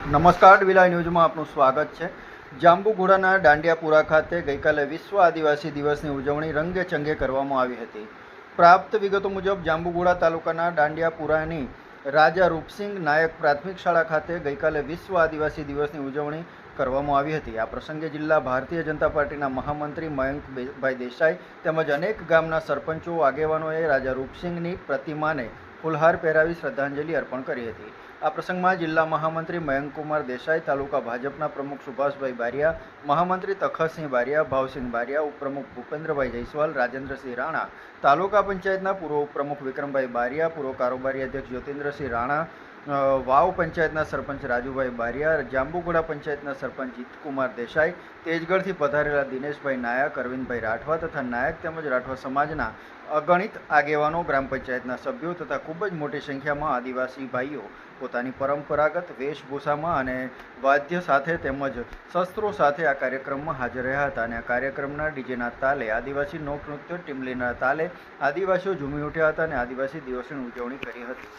નમસ્કાર, વિલાય ન્યૂઝમાં આપનું સ્વાગત છે. જાંબુઘોડાના દાંડિયાપુરા ખાતે ગઈકાલે વિશ્વ આદિવાસી દિવસની ઉજવણી રંગે ચંગે કરવામાં આવી હતી. પ્રાપ્ત વિગતો મુજબ, જાંબુઘોડા તાલુકાના દાંડિયાપુરાની રાજા રૂપસિંગ નાયક પ્રાથમિક શાળા ખાતે ગઈકાલે વિશ્વ આદિવાસી દિવસની ઉજવણી કરવામાં આવી હતી. આ પ્રસંગે જિલ્લા ભારતીય જનતા પાર્ટીના મહામંત્રી મયંકભાઈ દેસાઈ તેમજ અનેક ગામના સરપંચો, આગેવાનોએ રાજા રૂપસિંગની પ્રતિમાને ફુલહાર પહેરાવી શ્રદ્ધાંજલિ અર્પણ કરી હતી. આ પ્રસંગમાં જિલ્લા મહામંત્રી મયંકકુમાર દેસાઈ, તાલુકા ભાજપના પ્રમુખ સુભાષભાઈ બારિયા, મહામંત્રી તખતસિંહ બારિયા, ભાવસિંહ બારિયા, ઉપપ્રમુખ ભૂપેન્દ્રભાઈ જયસ્વાલ, રાજેન્દ્રસિંહ રાણા, તાલુકા પંચાયતના પૂર્વ ઉપપ્રમુખ વિક્રમભાઈ બારિયા, પૂર્વ કારોબારી અધ્યક્ષ જ્યોતિન્દ્રસિંહ રાણા વાવ પંચાયતના સરપંચ રાજુભાઈ બારિયા જાંબુગોડા પંચાયતના સરપંચ જીતકુમાર દેસાઈ, તેજગઢથી પધારેલા દિનેશભાઈ નાયક, અરવિંદભાઈ રાઠવા તથા નાયક તેમજ રાઠવા સમાજના અગણિત આગેવાનો ગ્રામ પંચાયતના સભ્યો તથા ખૂબ જ મોટી સંખ્યામાં આદિવાસી ભાઈઓ પોતાની પરંપરાગત વેશભૂષામાં અને વાદ્ય સાથે તેમજ શસ્ત્રો સાથે આ કાર્યક્રમમાં હાજર રહ્યા હતા અને આ કાર્યક્રમના ડીજેના તાલે આદિવાસી લોકનૃત્ય, ટીમલીના તાલે આદિવાસીઓ ઝૂમી ઉઠ્યા હતા અને આદિવાસી દિવસની ઉજવણી કરી હતી.